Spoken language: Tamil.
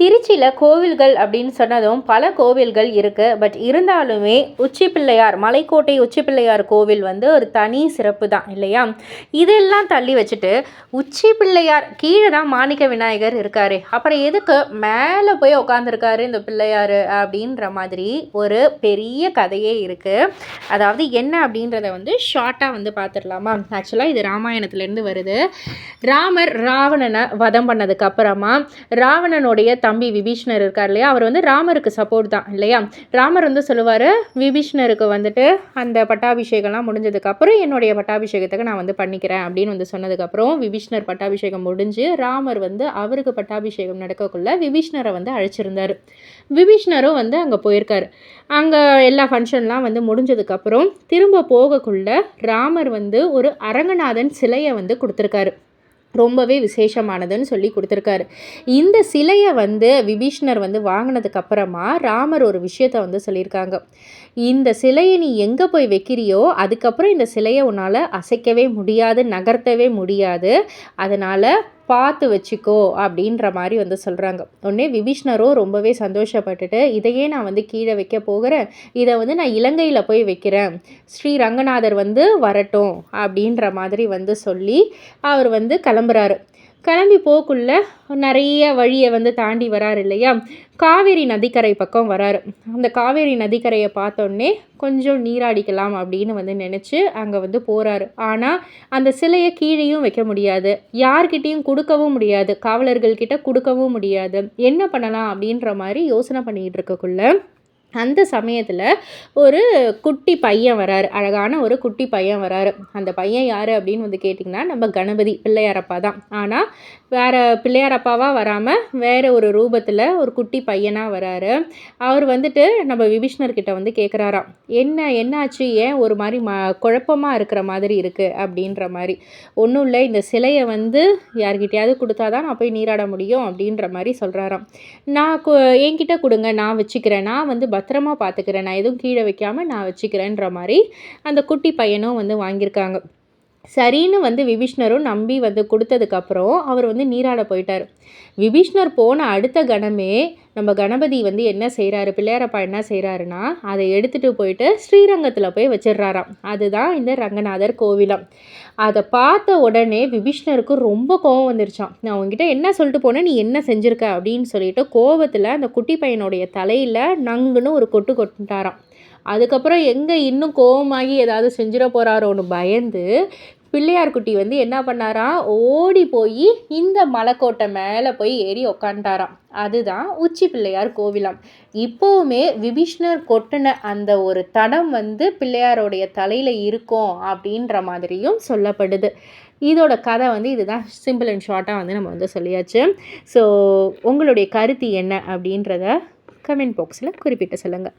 திருச்சியில் கோவில்கள் அப்படின்னு சொன்னதும் பல கோவில்கள் இருக்குது பட் இருந்தாலுமே உச்சி பிள்ளையார் மலைக்கோட்டை உச்சி பிள்ளையார் கோவில் வந்து ஒரு தனி சிறப்பு தான் இல்லையா? இதெல்லாம் தள்ளி வச்சுட்டு உச்சி பிள்ளையார் கீழே தான் மாணிக்க விநாயகர் இருக்கார். அப்புறம் எதுக்கு மேலே போய் உட்காந்துருக்காரு இந்த பிள்ளையார் அப்படின்ற மாதிரி ஒரு பெரிய கதையே இருக்குது அதாவது என்ன அப்படின்றத வந்து ஷார்ட்டாக வந்து பார்த்துடலாமா ஆக்சுவலாக இது ராமாயணத்துலேருந்து வருது. ராமர் ராவணனை வதம் பண்ணதுக்கு அப்புறமா ராவணனுடைய தம்பி விபீஷ்ணர் இருக்கார் இல்லையா? அவர் வந்து ராமருக்கு சப்போர்ட் தான் இல்லையா? ராமர் வந்து சொல்லுவார் விபீஷ்ணருக்கு வந்துட்டு அந்த பட்டாபிஷேகம்லாம் முடிஞ்சதுக்கப்புறம் என்னுடைய பட்டாபிஷேகத்துக்கு நான் வந்து பண்ணிக்கிறேன் அப்படின்னு வந்து சொன்னதுக்கப்புறம் விபீஷ்ணர் பட்டாபிஷேகம் முடிஞ்சு ராமர் வந்து அவருக்கு பட்டாபிஷேகம் நடக்கக்குள்ள விபீஷ்ணரை வந்து அழைச்சிருந்தார். விபீஷ்ணரும் வந்து அங்கே போயிருக்காரு. அங்கே எல்லா ஃபங்க்ஷன்லாம் வந்து முடிஞ்சதுக்கப்புறம் திரும்ப போகக்குள்ள ராமர் வந்து ஒரு அரங்கநாதன் சிலையை வந்து கொடுத்துருக்காரு. ரொம்பவே விசேஷமானதுன்னு சொல்லி கொடுத்துருக்காரு. இந்த சிலையை வந்து விபீஷ்ணர் வந்து வாங்கினதுக்கு அப்புறமா ராமர் ஒரு விஷயத்த வந்து சொல்லியிருக்காங்க. இந்த சிலையை நீ எங்கே போய் வைக்கிறியோ அதுக்கப்புறம் இந்த சிலையை உன்னால் அசைக்கவே முடியாது நகர்த்தவே முடியாது. அதனால் பார்த்து வச்சுக்கோ அப்படின்ற மாதிரி வந்து சொல்கிறாங்க உடனே விபீஷ்ணரும் ரொம்பவே சந்தோஷப்பட்டுட்டு இதையே நான் வந்து கீழே வைக்க போகிறேன். இதை வந்து நான் இலங்கையில் போய் வைக்கிறேன். ஸ்ரீ ரங்கநாதர் வந்து வரட்டும் அப்படின்ற மாதிரி வந்து சொல்லி அவர் வந்து கிளம்புறாரு. கிளம்பி போக்குள்ள நிறைய வழியை வந்து தாண்டி வரார் இல்லையா? காவேரி நதிக்கரை பக்கம் வராரு. அந்த காவேரி நதிக்கரையை பார்த்தோன்னே கொஞ்சம் நீராடிக்கலாம் அப்படின்னு வந்து நினச்சி அங்கே வந்து போகிறாரு ஆனால் அந்த சிலையை கீழேயும் வைக்க முடியாது. யார்கிட்டேயும் கொடுக்கவும் முடியாது. காவலர்கள்கிட்ட கொடுக்கவும் முடியாது. என்ன பண்ணலாம் அப்படின்ற மாதிரி யோசனை பண்ணிகிட்டு இருக்கக்குள்ள அந்த சமயத்தில் ஒரு குட்டி பையன் வராரு. அழகான ஒரு குட்டி பையன் வராரு. அந்த பையன் யார் அப்படின்னு வந்து கேட்டிங்கன்னா நம்ம கணபதி பிள்ளையாரப்பா தான் ஆனால் வேறு பிள்ளையாரப்பாவாக வராமல் வேறு ஒரு ரூபத்தில் ஒரு குட்டி பையனாக வராரு. அவர் வந்துட்டு நம்ம விபீஷ்ணர்கிட்ட வந்து கேட்குறாராம் என்ன என்னாச்சு? ஏன் ஒரு மாதிரி ம குழப்பமாக இருக்கிற மாதிரி இருக்குது அப்படின்ற மாதிரி. ஒன்றும் இல்லை. இந்த சிலையை வந்து யார்கிட்டையாவது கொடுத்தா தான் நான் போய் நீராட முடியும். அப்படின்ற மாதிரி சொல்கிறாராம் நான் என்கிட்ட கொடுங்க. நான் வச்சுக்கிறேன். நான் வந்து பத்திரமா பார்த்துக்கிறேன். நான் எதுவும் கீழே வைக்காமல் நான் வச்சுக்கிறேன்ற மாதிரி அந்த குட்டி பையனும் வந்து வாங்கியிருக்காங்க. சரின்னு வந்து விபீஷ்ணரும் நம்பி வந்து கொடுத்ததுக்கப்புறம் அவர் வந்து நீராட போயிட்டார். விபீஷ்ணர் போன அடுத்த கணமே நம்ம கணபதி வந்து என்ன செய்கிறாரு பிள்ளையாரப்பா என்ன செய்கிறாருன்னா அதை எடுத்துகிட்டு போயிட்டு ஸ்ரீரங்கத்தில் போய் வச்சிடுறாராம். அதுதான் இந்த ரங்கநாதர் கோவிலம். அதை பார்த்த உடனே விபீஷ்ணருக்கு ரொம்ப கோவம் வந்துருச்சான் நான் உங்ககிட்ட என்ன சொல்லிட்டு போனேன் நீ என்ன செஞ்சுருக்க அப்படின்னு சொல்லிட்டு கோவத்தில் அந்த குட்டி பையனுடைய தலையில் நங்குன்னு ஒரு கொட்டு கொட்டுட்டாராம். அதுக்கப்புறம் எங்கே இன்னும் கோவமாகி ஏதாவது செஞ்சிட போகிறாரோன்னு பயந்து பிள்ளையார் குட்டி வந்து என்ன பண்ணாராம் ஓடி போய் இந்த மலைக்கோட்டை மேலே போய் ஏறி உக்காண்டாராம் அதுதான் உச்சி பிள்ளையார் கோவிலாம். இப்போவுமே விபீஷ்ணர் கொட்டின அந்த ஒரு தடம் வந்து பிள்ளையாரோடைய தலையில் இருக்கும் அப்படின்ற மாதிரியும் சொல்லப்படுது. இதோட கதை வந்து இதுதான். சிம்பிள் அண்ட் ஷார்ட்டாக வந்து நம்ம வந்து சொல்லியாச்சு. ஸோ உங்களுடைய கருத்து என்ன அப்படின்றத கமெண்ட் பாக்ஸில் குறிப்பிட்டு சொல்லுங்கள்